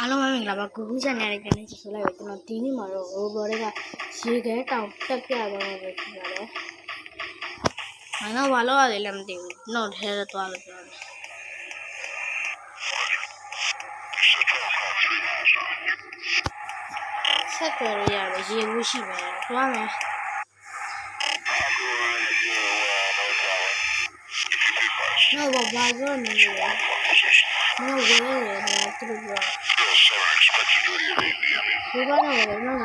အားလုံးပဲမင်္ဂလာပါကူကူချန်နယ်ရဲ့ကနေကြည့်ဆိုလိုက်ပြီကျွန်တော်ဒီနေ့မှာတော့ရိုဘော်တွေကရေခဲတောင်တက်ပြသွားမှာပဲဖြစ်ပါတယ်။မင်းတော့ဘာလို့ရလဲလည်းမသိဘူး။တော့ထဲသွားလို့ပြောတယ်။ဆက်ကြရရပဲရေဘူးရှိမယ်။သွားမယ်။နော်ဘာဘာပြောနေလဲ။ နော်ဝဲရဲနော်သူတို့ပြောဒီဘာနဲ့ဝဲနော်က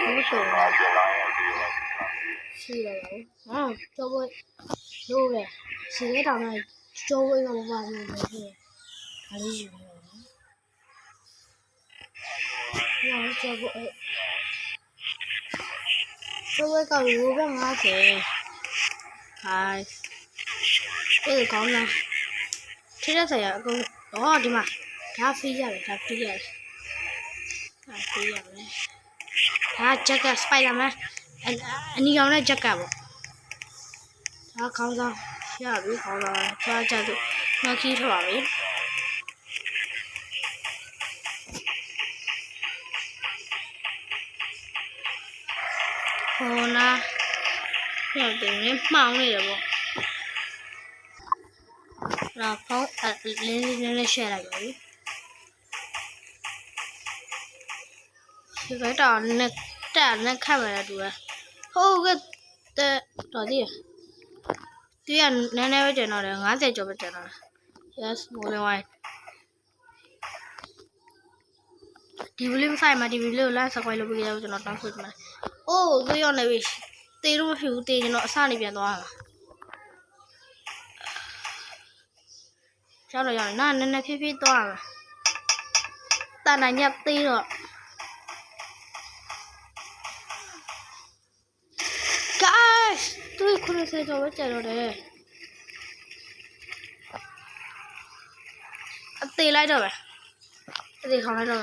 ဘယ်လိုရှိရလဲ။ဟာတော့ဘလို့ပဲရှိရတောင်နဲ့ကျော်ဝဲကဘာမှမလုပ်ဘူး။ဒါလေးယူနေတယ်။ဟာကျော်ဘအဲကျော်ဝဲကရိုးပဲ90 guys အဲ့ကောင်းလား ထိတဲ့ဆရာအကုန်တော့ဒီမှာဒါဖီးရတယ်ဒါဖီးရတယ်ဒါဖီးရတယ်ဒါဂျက်ကစပိုင်ဒါမန်အနီကောင်နဲ့ဂျက်ကပေါ့ဒါခေါင်းဆောင်ရပြီခေါင်းဆောင်သွားကြသူနှခီးထွက်ပါပြီဟိုနာဟုတ်တယ်မှောင်နေတယ်ပေါ့ တော့ဖုန်းအလင်းလေးနည်းနည်းရှယ်လိုက်ပါပြီဒီဘက်တော့နဲ့တက်နဲ့ခတ်မယ်တူရဟုတ်ကဲ့တဲ့တော်သေးဒီကနည်းနည်းပဲကျန်တော့တယ်90ကျော်ပဲကျန်တော့တယ် yes more than white ဒီဗီဒီယိုဖိုင်မှာဒီဗီဒီယိုကို like subscribe လုပ်ပေးကြဖို့ကျွန်တော်တောင်းဆိုချင်ပါတယ်။အိုးသွေးရောက်နေပြီ။တေးလို့မဖြစ်ဘူးတေးကျွန်တော်အစနေပြန်သွားမှာ။ ရောက်တော့ရောက်နေနာနည်းနည်းဖြည်းဖြည်းသွားမှာ။တန်နိုင်ညက်သေးတော့ guys သူ90ကျော်ပဲကျန်တော့တယ်။အသေးလိုက်တော့ပဲ။အသေးခေါင်းလိုက်တော့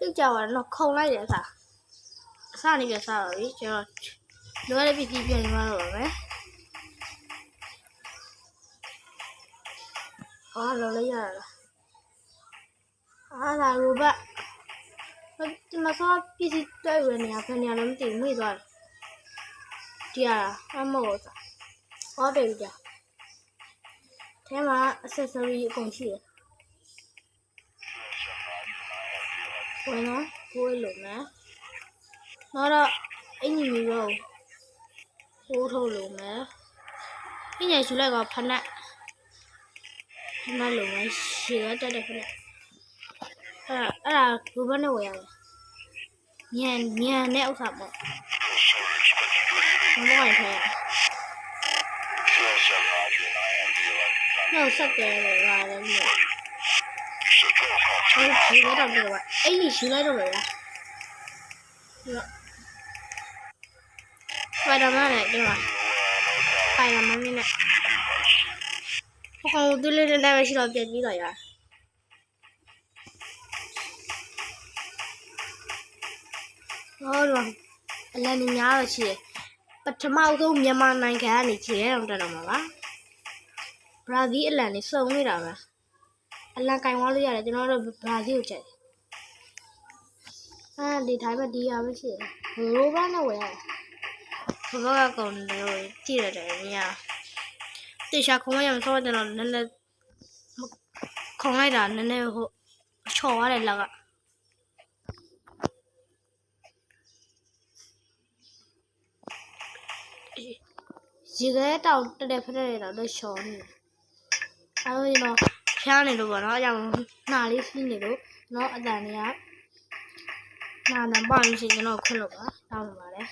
ပဲ။သေသွားပြီပြုတ်ကြပါတော့ခုံလိုက်တယ်အစားအစားနေပြစားပါပြီကျွန်တော်လွယ်တဲ့ပစ္စည်းပြန်သွားတော့ပါမယ်အော်လော်လိုက်ရတာအားလာရိုဘတ်ဒီမှာစောပစ္စည်းတိုက်ရနေရခင်ဗျာလည်းမသိဘူးမေ့သွားတယ်ဒီရတာအမောစားဟောတယ်ကြာထဲမှာ accessory အကုန်ရှိတယ် ဝင်တော့ကိုယ်လုံးမယ်နောက်တော့အင်ကြီးမျိုးတော့ဟိုးထုတ်လုံးမယ်အင်ကြီးယူလိုက်ကဖနက်ဖနက်လုံးမယ်ရှည်ရတက်တဲ့ဖနက်အဲ့ဒါအဲ့ဒါဘူဘနဲ့ဝယ်ရတယ်ညံညံနဲ့ဥစ္စာပေါ့ဘယ်လိုထိုင်နောက်ဆက်တယ်ရတယ်မြို့ဟုတ် ယူလိုက်တော့တော့အဲ့ဒီယူလိုက်တော့ပဲလားစပိုင်ဒါမန်နဲ့ဒီမှာစပိုင်ဒါမန်နဲ့ဟိုကောင်တူလေးလေးပဲရှိတော့ပြည့်ပြီးတော့ရဟောတော့အလန်ညာတော့ရှိတယ်ပထမဆုံးမြန်မာနိုင်ငံကနေခြေရအောင်တက်တော့မှာပါဘရာဇီးအလန်နေစုံနေတာပဲ အလံကင်သွားလို့ရတယ်ကျွန်တော်တို့ဘရာဇီးကိုချက်တယ်အာဒီတိုင်းမှာဒီရပဲရှိတယ်ရိုးဘာနဲ့ဝယ်ရတယ်ဘဘကကောင်လို့ကြည့်ရတယ်မြာတေချာခုံမရမစောကျွန်တော်နည်းနည်းခုံလိုက်တာနည်းနည်းဟိုချော်ရတယ်လက်ကရေခဲတောင်တက်တက်ဖက်တက်တော့တော့ချော်နေတယ်အဲလိုကျွန်တော် ဖျားနေလို့ပေါ့နော်အကြောင်းနှာလေးစီးနေလို့နော်အတန်တွေကနှာတန်ပေါ့လို့ရှိရင်ကျွန်တော်ခွင့်လို့ပါတောင်းပါပါတယ်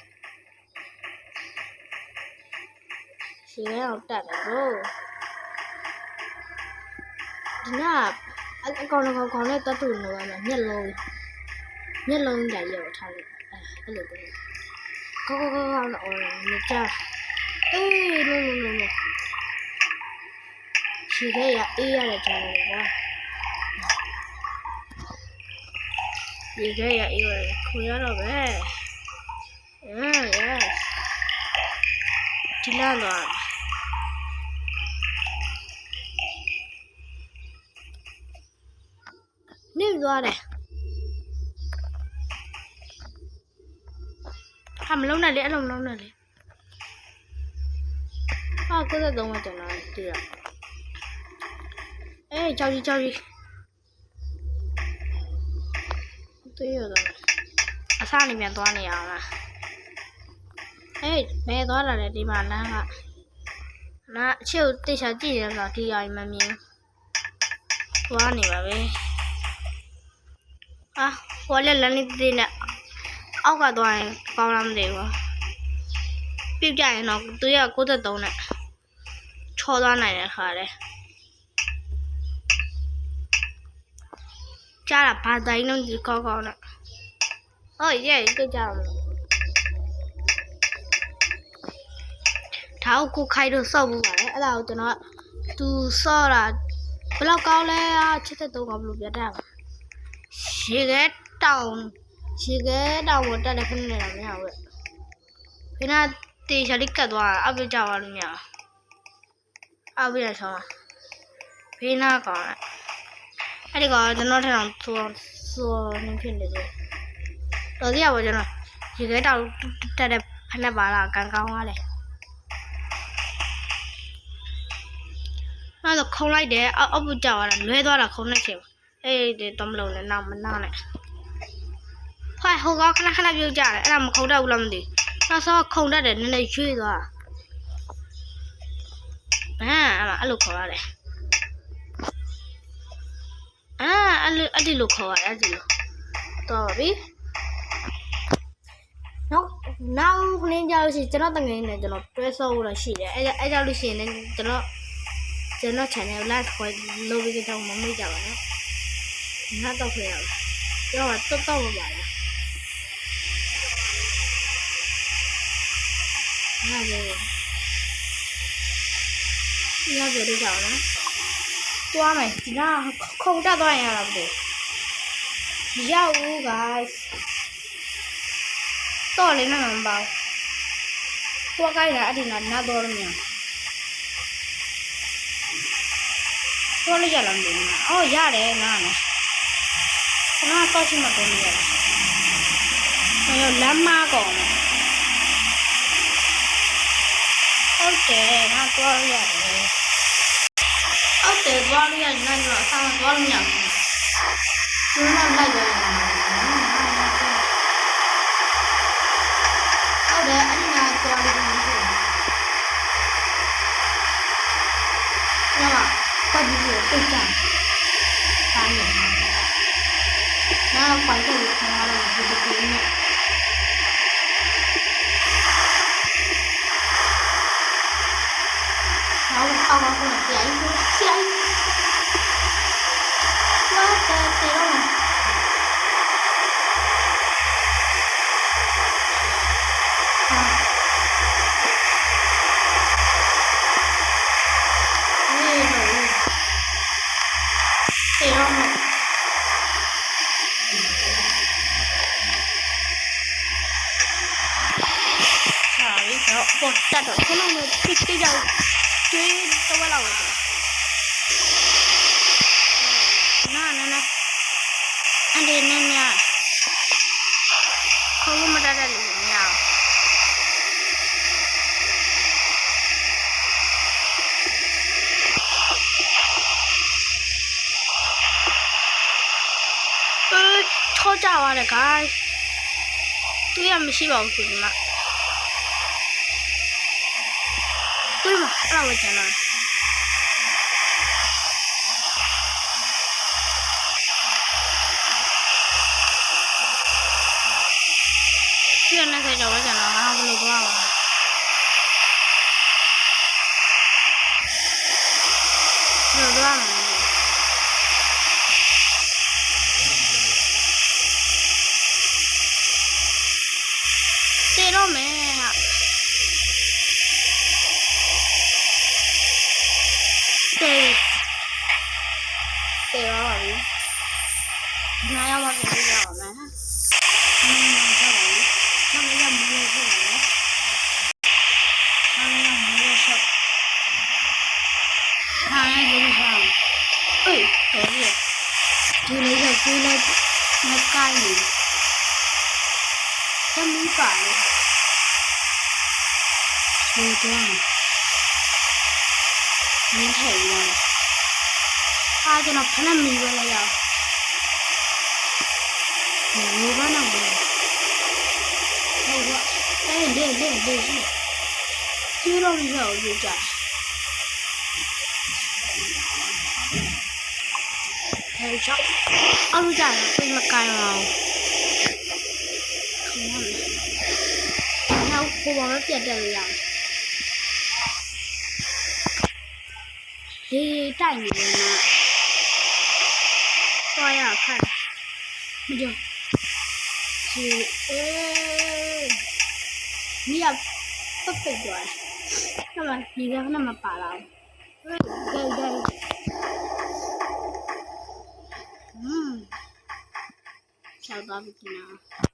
ရှင်းအောင်တက်တယ်ဘို့ဒီနာအကောင်ကောင်ကောင်နဲ့တတ်တူနေပါမယ်မျက်လုံးမျက်လုံးကြရောက်ထားလို့အဲအဲ့လိုပဲကောကောကောကောအော်မကြအေးလို့လို့လို့ ခြေခဲရအေးရတဲ့ကြောင်လေကွာခြေခဲရအေးရတယ်ခွန်ရတော့ပဲအာ yes ဒီလမ်းသွားနေသွားတယ်ဟာမလုံးနဲ့လေအဲ့လိုမလုံးနဲ့လေဟာ93ပဲကျွန်တော်တည်ရ အေးကြောက်ကြီးကြောက်ကြီးတွေ့ရတော့အစားနေမြန်သွားနေရအောင်လားဟေးဘယ်သွားလာလဲဒီမှာလမ်းကနာအချစ်ကိုတိတ်ချာကြည့်ရတော့ဒီအရင်မမြင်ဘူးသွားနေပါပဲအာဟိုလည်းလမ်းလေးသေးနဲ့အောက်ကသွားရင်ကောင်းလားမသိဘူးပြစ်ကြရင်တော့သူရ93နဲ့ချောသွားနိုင်တဲ့ခါလေ ကြားတာဘာတိုင်းလုံးဒီကောက်ကောက်နဲ့ဟုတ်ရဲ့ကြည့်ကြအောင်ဒါကိုကိုခိုင်တို့စောက်မှုပါလေအဲ့ဒါကိုကျွန်တော်ကသူစော့တာဘယ်လောက်ကောင်းလဲချစ်တဲ့တော့ကဘယ်လိုပြတတ်လဲရေခဲတောင်ရေခဲတောင်ကိုတက်တယ်ခဏနေတာမရဘူးခဏတေချာလေးကတ်သွားတာအပြစ်ကြသွားလို့မရအပြစ်ရဆောင်ဖေးနာကောင်းတယ် အဲ့ဒီကောင်ကျွန်တော်ထက်အောင်သွန်သွန်နေဖြစ်နေတယ်တော်သေးရပါကျွန်တော်ရေခဲတောင်တက်တဲ့ဖက်နဲ့ပါလားကန်ကောင်းသွားတယ်အဲ့တော့ခုံလိုက်တယ်အောက်အောက်ပူကြောက်ရတာလွဲသွားတာခုံလိုက်ချင်အေးဒီတော့မလုံးနဲ့နောက်မနောက်နဲ့ဟိုဟိုကခဏခဏပြုတ်ကြတယ်အဲ့ဒါမခုံတတ်ဘူးလားမသိဘူးနောက်ဆုံးခုံတတ်တယ်နည်းနည်းရွှေ့သွားဘမ်အဲ့အဲ့လိုခေါ်ရတယ် အာအဲ့လိုအဲ့ဒီလိုခေါ်ရတယ်အဲ့ဒီလိုတော့ပါပြီနောက်နောက်ခင်းကြလို့ရှိရင်ကျွန်တော်တငယ်နဲ့ကျွန်တော်တွဲဆော့ဖို့တော့ရှိတယ်အဲ့အဲ့ကြောင့်လို့ရှိရင်လည်းကျွန်တော်ကျွန်တော် channel ကို like ခွဲလုပ်ပြီးတော့မမေ့ကြပါနဲ့။ငါတော့ခွဲရအောင်။ကျွန်တော်တော့တော့ပါလား။ငါလည်းငါကြည့်ကြအောင်နော်။ တွားမယ်ဒီကခုံတက်သွားရင်ရတာမသိဘူး။ရောက်ဦး guys ။တော့လည်းမမှန်ပါဘူး။တွားကြိုက်တာအဲ့ဒီနာနာတော့လို့မရဘူးတော့လိုက်ရလားမသိဘူး။အော်ရတယ်ငါနဲ့။ငါတော့ချင်မှတော့ရတယ်။ဟိုလမ်းမကောင်မယ်။ဟုတ်တယ်ငါတော့ရတယ်။ဟု တ်တယ်သွားလို့ရတယ်ငါကတော့အဆောင်သွားလို့မရဘူး။သူကလိုက်ကြရတယ်။ဟုတ်တယ်အဲ့ဒီငါသွားလို့မရဘူး။ညမပတ်ပြီးတော့တိတ်ကြ။ပါနေ။နားပိုင်တော့ခံရလို့ဒီဒီနဲ့နောက်အောက်က တော့လောက်ပဲနာနာနာအန်ဒီနင်းမြခေါင်းမတတ်တဲ့လူမရအောင်အဲထောကြပါတယ် guys သူရမရှိပါဘူးဒီမှာတွေ့မှာအဲ့ဒါပဲကျန်တော့ ပြည့်နေကြတော့ကျန်တော့ငါဘယ်လိုသွားမှာဘယ်လိုသွားမှာလဲတေတော့မယ်ဟာတေးတေးပါပြီ။နား ต้นนี้ก่อนเลย่ชว์ตัวนี้ถ่ายเลยอาจะนับพนันมีอะไรอย่างหนูว่าหนังเลยหนูว่าเด่นเด่นเด่นเด่นที่เราเรียนอยู่จ้ะเฮ้ยช็อปเอารู้จักเป็นละกายเรา ริงๆเราครูบอกว่าเปลี่ยนเดือนยังดีใจเหมือนกันนะก็อยากค่ะไม่ยอมจีเอนี่อะต้องไปด้วย那么你刚那么把了，对对对，嗯，小刀不听啊。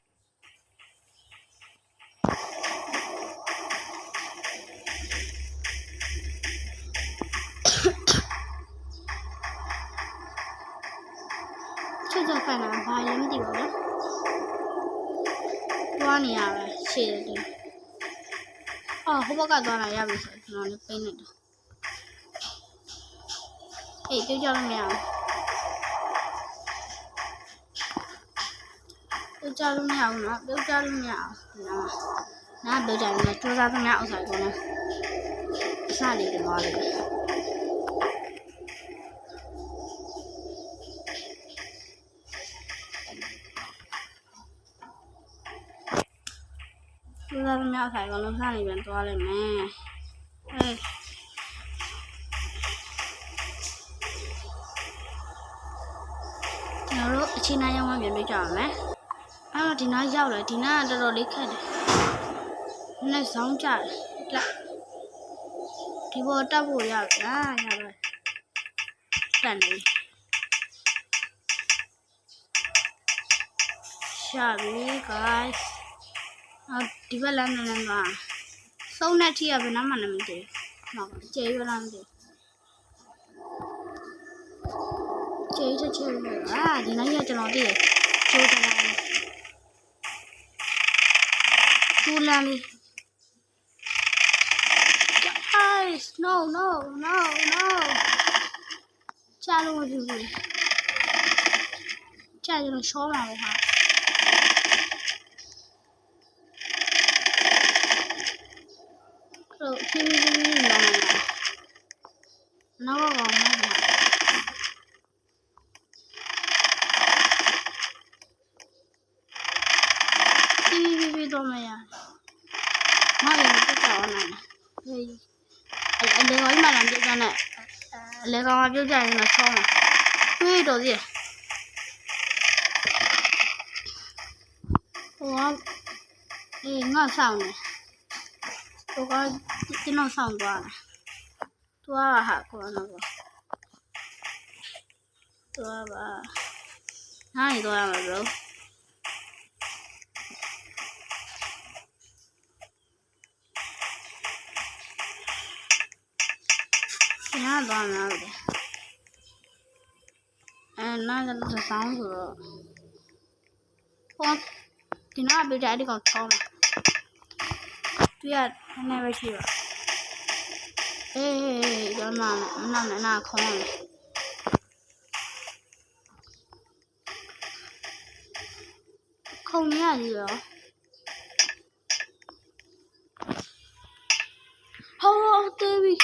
က်ကသွားလာရပြီဆိုကျွန်တော်လည်းပိတ်နေတယ်အေးပြောကြလို့မရဘူးပြောကြလို့မရဘူးနော်ပြောကြလို့မရဘူးနော်နားပြောကြတယ်စူးစမ်းသမျှဥစ္စာကိုလည်းအစလေးတွေသွားလိုက် မ်းသမျှဥစ္စာကိုလည်းစလေးပြန်သွားလိုက်မယ်ဟေးကျွန်တော်တို့အချင်းနိုင်ရောက်မှပြန်တွေ့ကြပါမယ်အဲ့တော့ဒီနားရောက်တယ်ဒီနားကတော်တော်လေးခက်တယ်နဲ့ဆောင်းကြတယ်လက်ဒီဘောတက်ဖို့ရပြီအာရပါတက်နေရှာပြီ guys ઢીકલા ને સૌને ઠી આવે ના મને મીઠે చేయగలం చేసి చేయగలరా అది నచ్చడం అది చూడాలి చూడాలి Guys, no, no, no, no. Challenge. Challenge, show me how. ဘူးကြာကျွန်တော်ရှောမှာပဲဟာဟုတ်ဖြည်းဖြည်းဖြည်းလာလာနောက်တော့မဟုတ်ဘူးဖြည်းဖြည်းဖြည်းတော့မရမရဘူးတက်တော့နိုင်ဟေးအလေကောင်းမှလည်းပြကြနဲ့အလေကောင်းကပြုတ်ကြရင်တော့ချောင်းမှာတွေးတော်သေးဟိုကအေးငါဆောင်နေဟိုကကျွန်တော်ဆောင်သွားတယ်သွားဟာကော နော်သွားပါနားနေသွားရမှာ bro နားသွားမှာလေအဲနားကတော့ဆောင်းဆိုတော့ဟောဒီနားပြတဲ့ဒီကောင်ချောင်းမှာ သူကနည်းနည်းပဲရှိပါအေးရောနာနာနာနာခေါင်းမယ်ခုံရရရောဟောတေးပြီ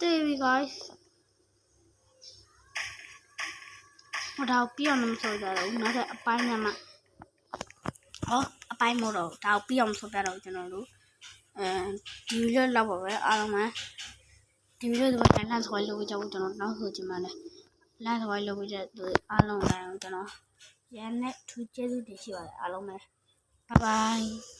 တွေ့ပြီ guys ဟိုတော့ပြအောင်လို့မဆိုကြတော့ဘူးနောက်ထပ်အပိုင်းညမှာဟောအပိုင်းမို့တော့ဒါကိုပြအောင်ဆိုပြတော့ကျွန်တော်တို့အဲဒီဗီဒီယိုလောက်ပါပဲအားလုံးပဲဒီဗီဒီယိုဒီမှာလမ်းဆွဲလုပ်ကြဖို့ကျွန်တော်နောက်ဆိုချင်ပါတယ်လမ်းဆွဲလုပ်ကြတဲ့အားလုံးလည်းကျွန်တော်ရန်နဲ့ထူးကျေးဇူးတင်ရှိပါတယ်အားလုံးပဲ bye bye